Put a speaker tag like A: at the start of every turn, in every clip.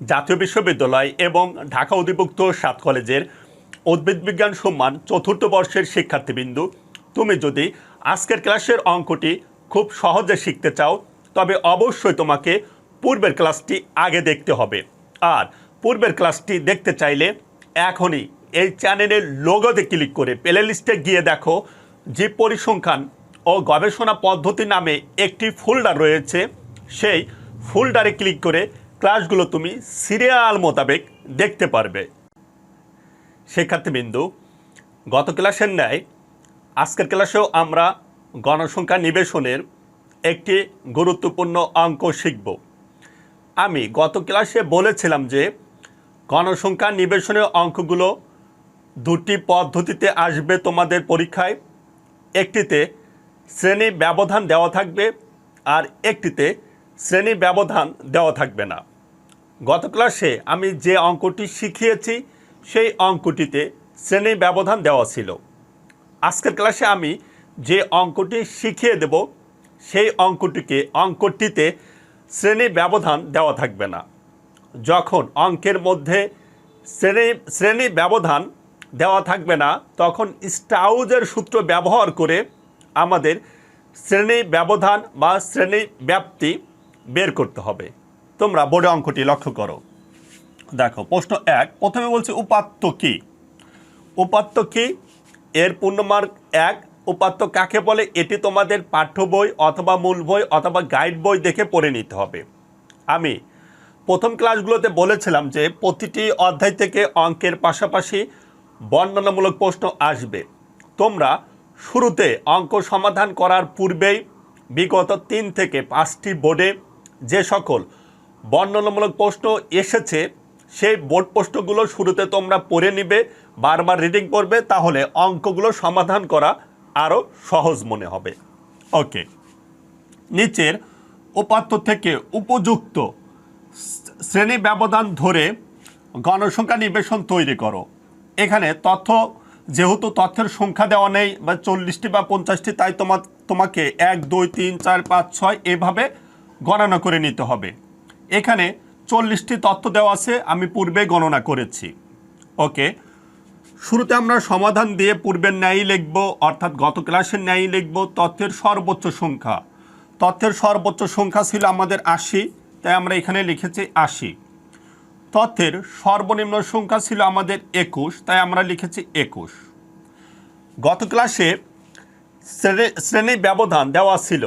A: জাতীয় বিশ্ববিদ্যালয় এবং ঢাকা অধিভুক্ত সাত কলেজের উদ্ভিদ বিজ্ঞান সম্মান চতুর্থ বর্ষের শিক্ষার্থীবৃন্দু। তুমি যদি আজকের ক্লাসের অঙ্কটি খুব সহজে শিখতে চাও, তবে অবশ্যই তোমাকে পূর্বের ক্লাসটি আগে দেখতে হবে। আর পূর্বের ক্লাসটি দেখতে চাইলে এখনই এই চ্যানেলের লোগোতে ক্লিক করে প্লে লিস্টে গিয়ে দেখো যে পরিসংখ্যান ও গবেষণা পদ্ধতি নামে একটি ফোল্ডার রয়েছে। সেই ফোল্ডারে ক্লিক করে ক্লাসগুলো তুমি সিরিয়াল মোতাবেক দেখতে পারবে। শিক্ষার্থীবৃন্দু গত ক্লাসের ন্যায়, আজকের ক্লাসেও আমরা গণসংখ্যা নিবেশনের একটি গুরুত্বপূর্ণ অঙ্ক শিখব। আমি গত ক্লাসে বলেছিলাম যে গণসংখ্যা নিবেশনের অঙ্কগুলো দুটি পদ্ধতিতে আসবে তোমাদের পরীক্ষায়। একটিতে শ্রেণি ব্যবধান দেওয়া থাকবে আর একটিতে শ্রেণি ব্যবধান দেওয়া থাকবে না। গত ক্লাসে আমি যে অঙ্কটি শিখিয়েছি, সেই অঙ্কটিতে শ্রেণি ব্যবধান দেওয়া ছিল। আজকের ক্লাসে আমি যে অঙ্কটি শিখিয়ে দেব, সেই অঙ্কটিকে, অঙ্কটিতে শ্রেণি ব্যবধান দেওয়া থাকবে না। যখন অঙ্কের মধ্যে শ্রেণি শ্রেণি ব্যবধান দেওয়া থাকবে না, তখন স্টাউজের সূত্র ব্যবহার করে আমাদের শ্রেণি ব্যবধান বা শ্রেণি ব্যাপ্তি বের করতে হবে। তোমরা বোর্ডে অঙ্কটি লক্ষ্য করো। দেখো, প্রশ্ন এক, প্রথমে বলছে উপাত্ত কি? উপাত্ত কি? এর পূর্ণমার্ক এক, উপাত্ত কাকে বলে? এটি তোমাদের পাঠ্য বই অথবা মূল বই অথবা গাইড বই দেখে পড়ে নিতে হবে। আমি প্রথম ক্লাসগুলোতে বলেছিলাম যে প্রতিটি অধ্যায় থেকে অঙ্কের পাশাপাশি বর্ণনামূলক প্রশ্ন আসবে। তোমরা শুরুতে অঙ্ক সমাধান করার পূর্বেই বিগত তিন থেকে পাঁচটি বোর্ডে যে সকল বর্ণনামূলক প্রশ্ন এসেছে। সেই বোর্ড প্রশ্নগুলো শুরুতে তোমরা পড়ে নিবে, বারবার রিডিং করবে, তাহলে অঙ্কগুলো সমাধান করা আরও সহজ মনে হবে। ওকে নিচের উপাত্ত থেকে উপযুক্ত শ্রেণি ব্যবধান ধরে গণসংখ্যা নিবেশন তৈরি করো। এখানে তথ্য, যেহেতু তথ্যের সংখ্যা দেওয়া নেই, বা চল্লিশটি বা পঞ্চাশটি, তাই তোমার তোমাকে এক, দুই, তিন, চার, পাঁচ, ছয়, এভাবে গণনা করে নিতে হবে। এখানে চল্লিশটি তথ্য দেওয়া আছে, আমি পূর্বে গণনা করেছি। ওকে? শুরুতে আমরা সমাধান দিয়ে পূর্বের ন্যায় লিখব, অর্থাৎ গত ক্লাসের ন্যায় লিখব তথ্যের সর্বোচ্চ সংখ্যা। তথ্যের সর্বোচ্চ সংখ্যা ছিল আমাদের আশি, তাই আমরা এখানে লিখেছি আশি। তথ্যের সর্বনিম্ন সংখ্যা ছিল আমাদের একুশ, তাই আমরা লিখেছি একুশ। গত ক্লাসে শ্রেণি ব্যবধান দেওয়া ছিল,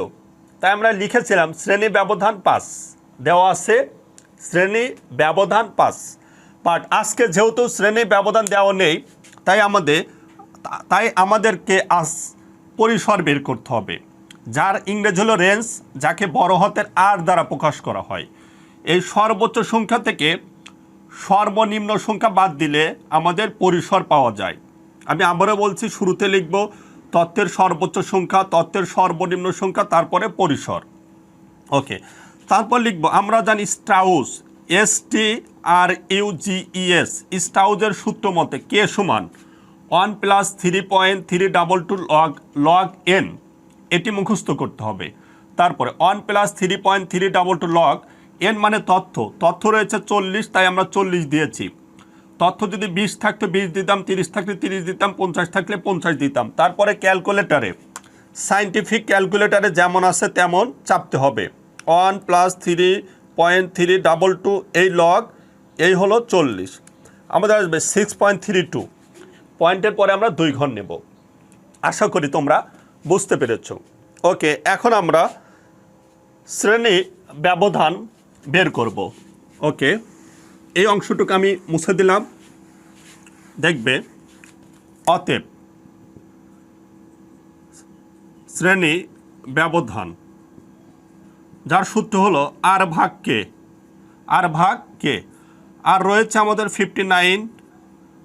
A: তাই আমরা লিখেছিলাম শ্রেণি ব্যবধান পাস দেওয়া আছে শ্রেণি ব্যবধান পাস বাট আজকে যেহেতু শ্রেণি ব্যবধান দেওয়া নেই, তাই আমাদের, তাই আমাদেরকে আজ পরিসর বের করতে হবে। যার ইংরেজ হলো রেঞ্জ, যাকে বড় হাতের আর দ্বারা প্রকাশ করা হয়। এই সর্বোচ্চ সংখ্যা থেকে সর্বনিম্ন সংখ্যা বাদ দিলে আমাদের পরিসর পাওয়া যায়। আমি আবারও বলছি, শুরুতে লিখব তত্ত্বের সর্বোচ্চ সংখ্যা তত্ত্বের সর্বনিম্ন সংখ্যা, তারপরে পরিসর। ওকে তারপর লিখব, আমরা জানি Sturges S T R U G E S স্টাউজের সূত্র মতে কে সমান? One plus three point three double two log log N, এটি মুখস্থ করতে হবে। তারপরে, one plus three point three double two log, N মানে তথ্য তথ্য রয়েছে চল্লিশ, তাই আমরা চল্লিশ দিয়েছি। তথ্য যদি বিশ থাকতো, বিশ দিতাম, তিরিশ থাকলে তিরিশ দিতাম, পঞ্চাশ থাকলে পঞ্চাশ দিতাম। তারপরে ক্যালকুলেটারে, সাইন্টিফিক ক্যালকুলেটারে যেমন আছে, তেমন চাপতে হবে। One plus three point three double two এই লগ এই হলো চল্লিশ। আমাদের আসবে সিক্স পয়েন্ট থ্রি টু পয়েন্টের পরে আমরা দুই ঘর নেব। আশা করি তোমরা বুঝতে পেরেছ। ওকে, এখন আমরা শ্রেণি ব্যবধান বের করব। ওকে, এই অংশটুকু আমি মুছে দিলাম। দেখবে, অতএব শ্রেণি ব্যবধান যার সূত্র হলো আর ভাগ কে? আর ভাগ কে? আর রয়েছে আমাদের ফিফটি নাইন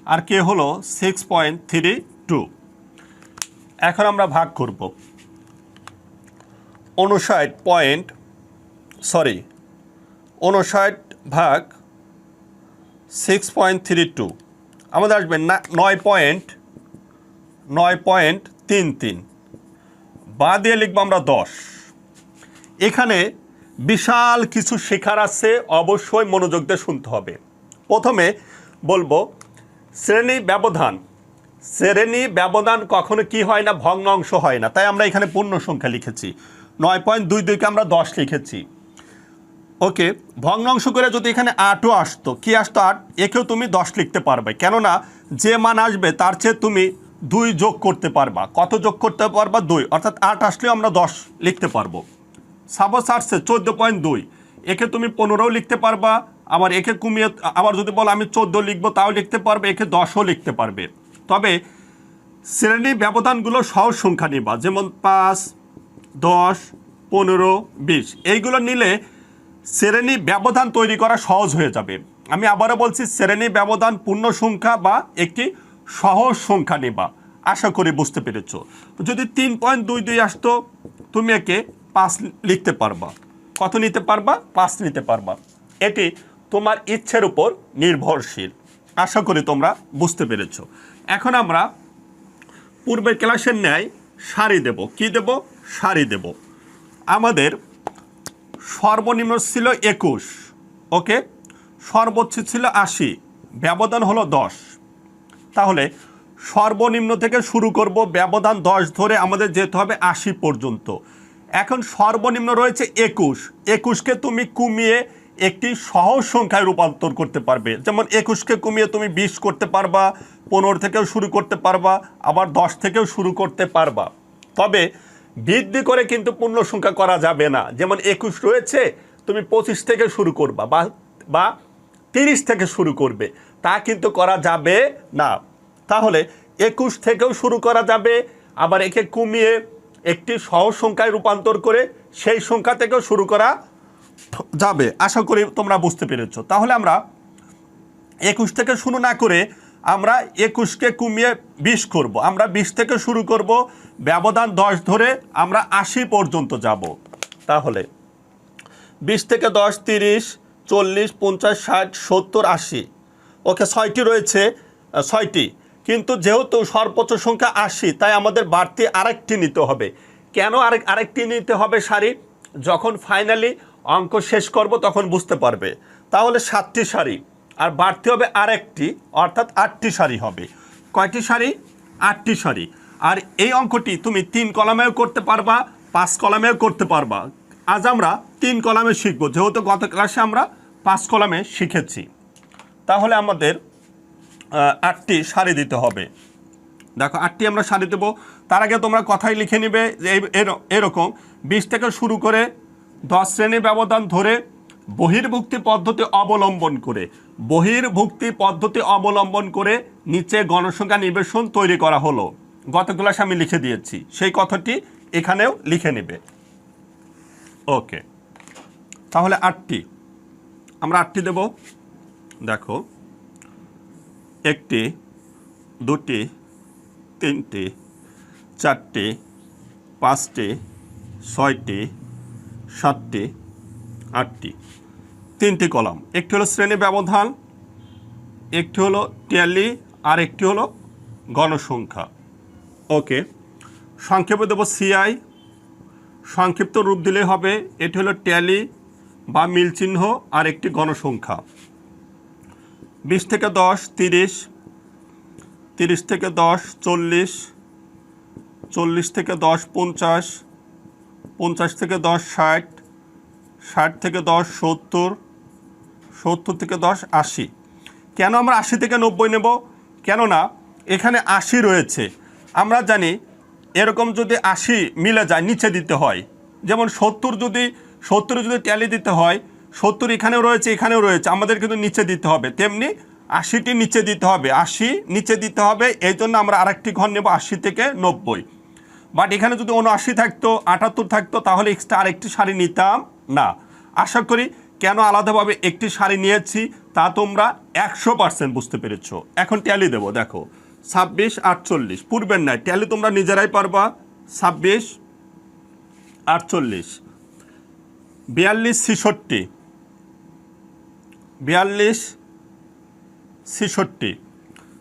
A: আর কে হলো সিক্স পয়েন্ট থ্রি টু এখন আমরা ভাগ করব। উনষাট পয়েন্ট সরি উনষাট ভাগ সিক্স পয়েন্ট থ্রি টু আমাদের আসবে না, নয় পয়েন্ট নয় পয়েন্ট তিন তিন। বা দিয়ে লিখব আমরা দশ। এখানে বিশাল কিছু শেখার আছে, অবশ্যই মনোযোগ দিয়ে শুনতে হবে। প্রথমে বলব, শ্রেণি ব্যবধান। শ্রেণি ব্যবধান কখনো কি হয় না, ভগ্নাংশ হয় না। তাই আমরা এখানে পূর্ণ সংখ্যা লিখেছি। নয় পয়েন্ট দুই দুইকে আমরা দশ লিখেছি। ওকে, ভগ্নাংশ করে যদি এখানে আটও আসতো, কি আসতো আট? একেও তুমি দশ লিখতে পারবে। কেননা, যে মান আসবে, তার চেয়ে তুমি দুই যোগ করতে পারবা। কত যোগ করতে পারবা? দুই। অর্থাৎ আট আসলেও আমরা দশ লিখতে পারব। সাপোজ আসছে চোদ্দ পয়েন্ট দুই। একে তুমি পনেরোও লিখতে পারবা, আবার একে কমিয়ে, আবার যদি বলো আমি চোদ্দ লিখব, তাও লিখতে পারবে, একে দশও লিখতে পারবে। তবে শ্রেণি ব্যবধানগুলো সহজ সংখ্যা নিবা, যেমন পাঁচ, দশ, পনেরো, বিশ। এইগুলো নিলে শ্রেণি ব্যবধান তৈরি করা সহজ হয়ে যাবে। আমি আবারও বলছি, শ্রেণি ব্যবধান পূর্ণ সংখ্যা বা একটি সহজ সংখ্যা নেবা। আশা করি বুঝতে পেরেছ। যদি তিন পয়েন্ট দুই দুই আসতো, তুমি একে পাঁচ লিখতে পারবা। কত নিতে পারবা? পাঁচ নিতে পারবা। এটি তোমার ইচ্ছের উপর নির্ভরশীল। আশা করি তোমরা বুঝতে পেরেছ। এখন আমরা পূর্বের ক্লাসের ন্যায় সারি দেব। কি দেব? সারি দেব। আমাদের সর্বনিম্ন ছিল একুশ। ওকে? সর্বোচ্চ ছিল আশি। ব্যবধান হলো দশ। তাহলে সর্বনিম্ন থেকে শুরু করব। ব্যবধান দশ ধরে আমাদের যেতে হবে আশি পর্যন্ত। এখন সর্বনিম্ন রয়েছে একুশ। একুশকে তুমি কমিয়ে একটি সহজ সংখ্যায় রূপান্তর করতে পারবে। যেমন একুশকে কমিয়ে তুমি বিশ করতে পারবা, পনেরো থেকেও শুরু করতে পারবা, আবার দশ থেকেও শুরু করতে পারবা। তবে বৃদ্ধি করে কিন্তু পূর্ণ সংখ্যা করা যাবে না। যেমন একুশ রয়েছে, তুমি পঁচিশ থেকে শুরু করবা বা বা তিরিশ থেকে শুরু করবে। তা কিন্তু করা যাবে না। তাহলে একুশ থেকেও শুরু করা যাবে, আবার একে কমিয়ে একটি সহজ সংখ্যায় রূপান্তর করে সেই সংখ্যা থেকেও শুরু করা যাবে। আশা করি তোমরা বুঝতে পেরেছ। তাহলে আমরা একুশ থেকে শুরু না করে আমরা একুশকে কমিয়ে বিশ করব। আমরা বিশ থেকে শুরু করব, ব্যবধান দশ ধরে আমরা আশি পর্যন্ত যাব। তাহলে বিশ থেকে দশ, তিরিশ, চল্লিশ, পঞ্চাশ, ষাট, সত্তর, আশি। ওকে, ছয়টি রয়েছে, ছয়টি। কিন্তু যেহেতু সর্বোচ্চ সংখ্যা আশি, তাই আমাদের বাড়তি আরেকটি নিতে হবে। কেন আরেক, আরেকটি নিতে হবে শাড়ি? যখন ফাইনালি অঙ্ক শেষ করব তখন বুঝতে পারবে। তাহলে সাতটি শাড়ি, আর বাড়তি হবে আরেকটি, অর্থাৎ আটটি শাড়ি হবে। কয়টি শাড়ি? আটটি শাড়ি। আর এই অঙ্কটি তুমি তিন কলামেও করতে পারবা, পাঁচ কলামেও করতে পারবা। আজ আমরা তিন কলামে শিখব, যেহেতু গত ক্লাসে আমরা পাঁচ কলামে শিখেছি। তাহলে আমাদের আটটি শাড়ি দিতে হবে। দেখো, আটটি আমরা শাড়ি দেবো। তার আগে তোমরা কথাই লিখে নিবে যে এরকম বিশ থেকে শুরু করে দশ শ্রেণি ব্যবধান ধরে বহির্ভুক্তি পদ্ধতি অবলম্বন করে, বহির্ভুক্তি পদ্ধতি অবলম্বন করে নিচে গণসংখ্যা নিবেশন তৈরি করা হলো। গত ক্লাসে আমি লিখে দিয়েছি। সেই কথাটি এখানেও লিখে নেবে। ওকে। তাহলে আটটি। আমরা আটটি দেব। দেখো। একটি, দুটি, তিনটি, চারটি, পাঁচটি, ছয়টি, সাতটি, আটটি। তিনটি কলাম। একটি হলো শ্রেণি ব্যবধান, একটি হলো ট্যালি, আর একটি হলো গণসংখ্যা। ওকে, সংক্ষেপে দেবো সিআই। সংক্ষিপ্ত রূপ দিলে হবে, এটি হলো ট্যালি বা মিল চিহ্ন আর একটি গণসংখ্যা। বিশ থেকে দশ, তিরিশ তিরিশ থেকে দশ, চল্লিশ চল্লিশ থেকে দশ, পঞ্চাশ পঞ্চাশ থেকে দশ, ষাট ষাট থেকে দশ, সত্তর সত্তর থেকে দশ, আশি। কেন আমরা আশি থেকে নব্বই নেব? কেননা এখানে আশি রয়েছে। আমরা জানি এরকম যদি আশি মিলে যায়, নিচে দিতে হয়। যেমন সত্তর যদি, সত্তরে যদি ট্যালি দিতে হয় সত্তর এখানেও রয়েছে এখানেও রয়েছে। আমাদের কিন্তু নিচে দিতে হবে। তেমনি আশিটি নিচে দিতে হবে। আশি নিচে দিতে হবে। এই জন্য আমরা আরেকটি ঘর নেব আশি থেকে নব্বই। বাট এখানে যদি উনআশি থাকতো, আটাত্তর থাকতো, তাহলে এক্সট্রা আরেকটি শাড়ি নিতাম না। আশা করি কেন আলাদাভাবে একটি শাড়ি নিয়েছি, তা তোমরা একশো পার্সেন্ট বুঝতে পেরেছ। এখন ট্যালি দেবো, দেখো। ছাব্বিশ, আটচল্লিশ। পূর্বের নয় ট্যালি তোমরা নিজেরাই পারবা। ছাব্বিশ, আটচল্লিশ। বিয়াল্লিশ, ছেষট্টি। বিয়াল্লিশ, ছেষট্টি।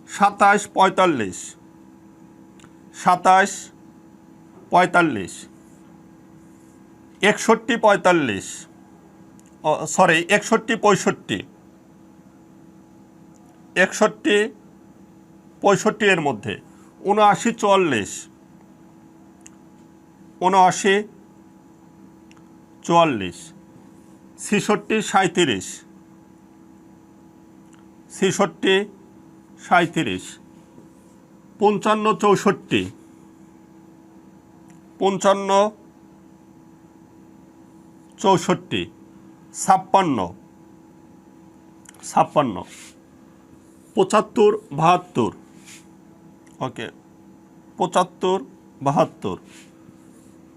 A: সাতাশ, পঁয়তাল্লিশ। সাতাশ, পঁয়তাল্লিশ। একষট্টি, পঁয়তাল্লিশ। সরি একষট্টি, পঁয়ষট্টি। একষট্টি, পঁয়ষট্টি এর মধ্যে। উনআশি, চুয়াল্লিশ। উনআশি, চুয়াল্লিশ। ছেষট্টি সাঁত্রিশ ছেষট্টি সাঁত্রিশ পঞ্চান্ন, চৌষট্টি। পঞ্চান্ন, চৌষট্টি। ছাপ্পান্ন। ছাপ্পান্ন। পঁচাত্তর, বাহাত্তর। ওকে। পঁচাত্তর, বাহাত্তর।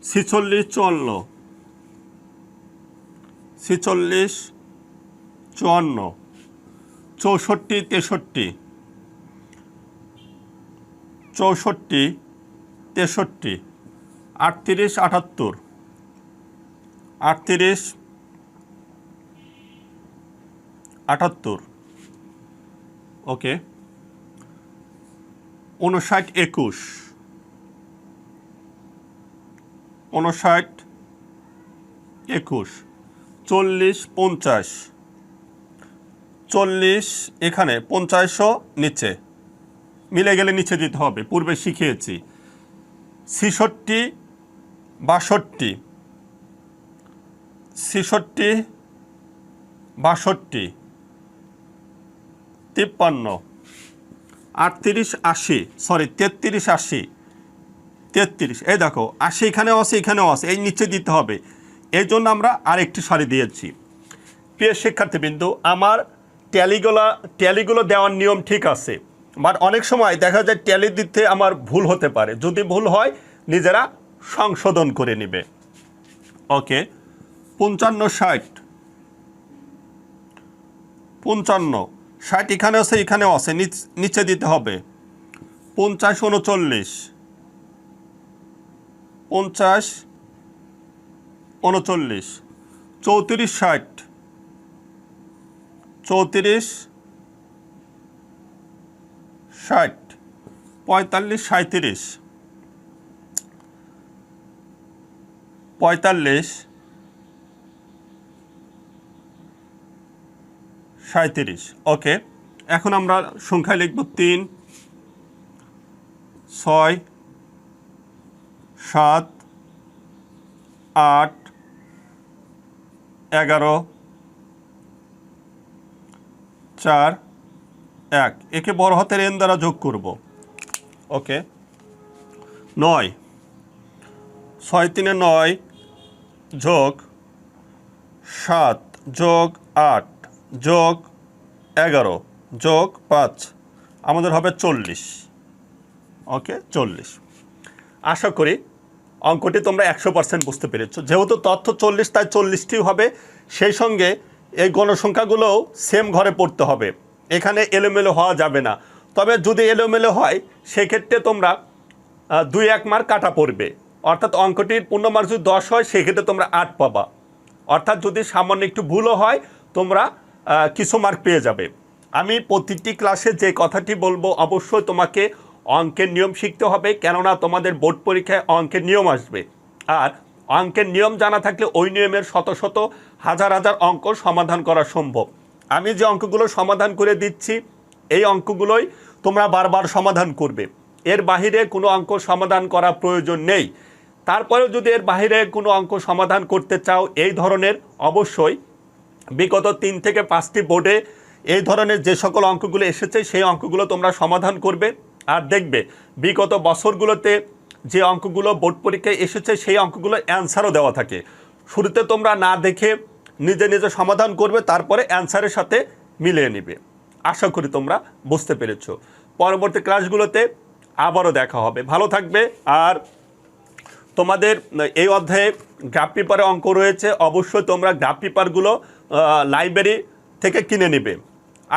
A: ছিচল্লিশ, চুয়ান্ন। ছিচল্লিশ, চুয়ান্ন। চৌষট্টি, তেষট্টি। চৌষট্টি, তেষট্টি। আটত্রিশ, আটাত্তর। আটত্রিশ, আটাত্তর। ওকে। উনষাট, একুশ। উনষাট, একুশ। চল্লিশ, পঞ্চাশ। চল্লিশ, এখানে পঞ্চাশও নিচে মিলে গেলে নিচে দিতে হবে, পূর্বে শিখিয়েছি। ছিষট্টি, বাষট্টি। ছেষট্টি, বাষট্টি। তিপ্পান্ন। আটত্রিশ, আশি সরি তেত্রিশ, আশি। তেত্রিশ, এই দেখো, আশি এখানেও আছে এখানেও আছে, এই নিচে দিতে হবে। এই জন্য আমরা আরেকটি সারি দিয়েছি। প্রিয় শিক্ষার্থীবৃন্দু, আমার ট্যালিগুলো ট্যালিগুলো দেওয়ার নিয়ম ঠিক আছে। বাট অনেক সময় দেখা যায় ট্যালি দিতে আমার ভুল হতে পারে। যদি ভুল হয়, নিজেরা সংশোধন করে নেবে। ওকে, পঞ্চান্ন ষাট। পঞ্চান্ন। ষাট এখানে আছে এখানেও আছে নিচে দিতে হবে। পঞ্চাশ উনচল্লিশ। পঞ্চাশ উনচল্লিশ। চৌত্রিশ ষাট। চৌত্রিশ, ষাট, পঁয়তাল্লিশ সাঁত্রিশ পঁয়তাল্লিশ সাঁত্রিশ ওকে, এখন আমরা সংখ্যায় লিখব তিন, ছয়, সাত, আট, এগারো চার, এক। একে বড় হাতের এন দ্বারা যোগ করব। ওকে। নয়। ছয় তিনে নয় যোগ সাত যোগ আট যোগ এগারো যোগ পাঁচ। আমাদের হবে চল্লিশ। ওকে, চল্লিশ। আশা করি অঙ্কটি তোমরা একশো পার্সেন্ট বুঝতে পেরেছ। যেহেতু তথ্য চল্লিশ, তাই চল্লিশটি হবে। সেই সঙ্গে এই গণসংখ্যাগুলোও সেম ঘরে পড়তে হবে। এখানে এলোমেলো হওয়া যাবে না। তবে যদি এলোমেলো হয়, সেক্ষেত্রে তোমরা দুই এক মার্ক কাটা পড়বে। অর্থাৎ অঙ্কটির পূর্ণ পূর্ণমার্ক যদি দশ হয়, সেক্ষেত্রে তোমরা আট পাবা। অর্থাৎ যদি সামান্য একটু ভুলও হয়, তোমরা কিছু মার্ক পেয়ে যাবে। আমি প্রতিটি ক্লাসে যে কথাটি বলব, অবশ্যই তোমাকে অঙ্কের নিয়ম শিখতে হবে। কেননা তোমাদের বোর্ড পরীক্ষায় অঙ্কের নিয়ম আসবে। আর অঙ্কের নিয়ম জানা থাকলে ওই নিয়মের শত শত হাজার হাজার অঙ্ক সমাধান করা সম্ভব। আমি যে অঙ্কগুলো সমাধান করে দিচ্ছি, এই অঙ্কগুলোই তোমরা বারবার সমাধান করবে। এর বাহিরে কোনো অঙ্ক সমাধান করা প্রয়োজন নেই। তারপরেও যদি এর বাহিরে কোনো অঙ্ক সমাধান করতে চাও, এই ধরনের অবশ্যই বিগত তিন থেকে পাঁচটি বোর্ডে এই ধরনের যে সকল অঙ্কগুলো এসেছে, সেই অঙ্কগুলো তোমরা সমাধান করবে। আর দেখবে, বিগত বছরগুলোতে যে অঙ্কগুলো বোর্ড পরীক্ষায় এসেছে, সেই অঙ্কগুলো অ্যান্সারও দেওয়া থাকে। শুরুতে তোমরা না দেখে নিজে নিজে সমাধান করবে, তারপরে অ্যান্সারের সাথে মিলিয়ে নেবে। আশা করি তোমরা বুঝতে পেরেছ। পরবর্তী ক্লাসগুলোতে আবারও দেখা হবে। ভালো থাকবে আর তোমাদের এই অধ্যায়ে গ্রাফ পেপারে অঙ্ক রয়েছে, অবশ্যই তোমরা গ্রাফ পেপারগুলো লাইব্রেরি থেকে কিনে নেবে।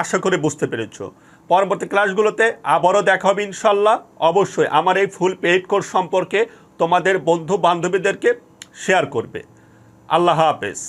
A: আশা করে বুঝতে পেরেছ। পরবর্তী ক্লাসগুলোতে আবারও দেখা হবে ইনশাল্লাহ। অবশ্যই আমার এই ফুল পেইড কোর্স সম্পর্কে তোমাদের বন্ধু বান্ধবীদেরকে শেয়ার করবে। আল্লাহ হাফেজ।